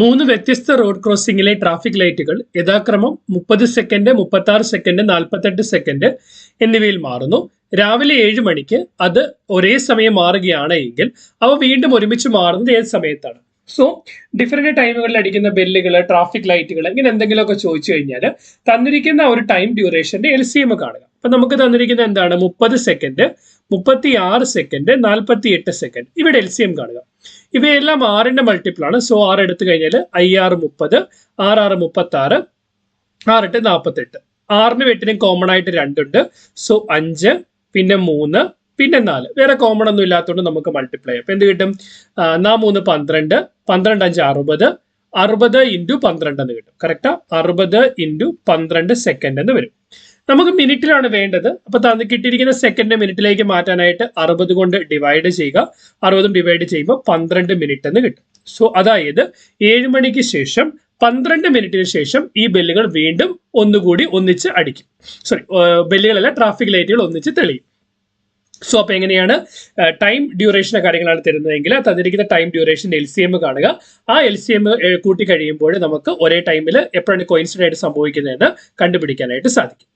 മൂന്ന് വ്യത്യസ്ത road ക്രോസിംഗിലെ traffic ലൈറ്റുകൾ യഥാക്രമം മുപ്പത് സെക്കൻഡ് മുപ്പത്തി ആറ് സെക്കൻഡ് നാൽപ്പത്തെട്ട് സെക്കൻഡ് എന്നിവയിൽ മാറുന്നു. രാവിലെ ഏഴ് മണിക്ക് അത് ഒരേ സമയം മാറുകയാണ് എങ്കിൽ അവ വീണ്ടും ഒരുമിച്ച് മാറുന്നത് ഏത് സമയത്താണ്? സോ ഡിഫറെന്റ് ടൈമുകളിൽ അടിക്കുന്ന ബെല്ലുകൾ ട്രാഫിക് ലൈറ്റുകൾ ഇങ്ങനെ എന്തെങ്കിലുമൊക്കെ ചോദിച്ചു കഴിഞ്ഞാൽ തന്നിരിക്കുന്ന ഒരു ടൈം ഡ്യൂറേഷന്റെ എൽ സി എം കാണുക. അപ്പൊ നമുക്ക് തന്നിരിക്കുന്ന എന്താണ്? മുപ്പത് സെക്കൻഡ് മുപ്പത്തി ആറ് സെക്കൻഡ് നാൽപ്പത്തി എട്ട് സെക്കൻഡ് ഇവിടെ എൽ സി എം കാണുക. ഇവയെല്ലാം ആറിന്റെ മൾട്ടിപ്പിൾ ആണ്. സോ ആറ് എടുത്തു കഴിഞ്ഞാൽ ഐ ആറ് മുപ്പത് ആറ് ആറ് മുപ്പത്തി ആറ് ആറെട്ട് നാൽപ്പത്തെട്ട് ആറിനും എട്ടിനും കോമൺ ആയിട്ട് രണ്ടുണ്ട്. സോ അഞ്ച് പിന്നെ മൂന്ന് പിന്നെ നാല്. വേറെ കോമൺ ഒന്നും ഇല്ലാത്തതുകൊണ്ട് നമുക്ക് മൾട്ടിപ്ലൈ ചെയ്യാം. അപ്പൊ എന്ത് കിട്ടും? നാ മൂന്ന് പന്ത്രണ്ട് പന്ത്രണ്ട് അഞ്ച് അറുപത് അറുപത് ഇന്റു പന്ത്രണ്ട് എന്ന് കിട്ടും. കറക്റ്റാ അറുപത് ഇന്റു പന്ത്രണ്ട് സെക്കൻഡ് എന്ന് വരും. നമുക്ക് മിനിറ്റിലാണ് വേണ്ടത്. അപ്പൊ തന്ന് കിട്ടിയിരിക്കുന്ന സെക്കൻഡ് മിനിറ്റിലേക്ക് മാറ്റാനായിട്ട് അറുപത് കൊണ്ട് ഡിവൈഡ് ചെയ്യുക. അറുപതും ഡിവൈഡ് ചെയ്യുമ്പോൾ പന്ത്രണ്ട് മിനിറ്റ് എന്ന് കിട്ടും. സോ അതായത് ഏഴ് മണിക്ക് ശേഷം പന്ത്രണ്ട് മിനിറ്റിന് ശേഷം ഈ ബെല്ലുകൾ വീണ്ടും ഒന്നുകൂടി ഒന്നിച്ച് അടിക്കും. സോറി ബെല്ലുകളല്ല ട്രാഫിക് ലൈറ്റുകൾ ഒന്നിച്ച് തെളിയും. സോ അപ്പൊ എങ്ങനെയാണ് ടൈം ഡ്യൂറേഷന്റെ കാര്യങ്ങളാണ് തരുന്നതെങ്കിൽ തന്നിരിക്കുന്ന time duration L C M കാണുക. ആ എൽ സി എം കൂട്ടി കഴിയുമ്പോൾ നമുക്ക് ഒരേ ടൈമിൽ എപ്പോഴാണ് കോയിൻസിഡന്റ് ആയിട്ട് സംഭവിക്കുന്നതെന്ന് കണ്ടുപിടിക്കാനായിട്ട് സാധിക്കും.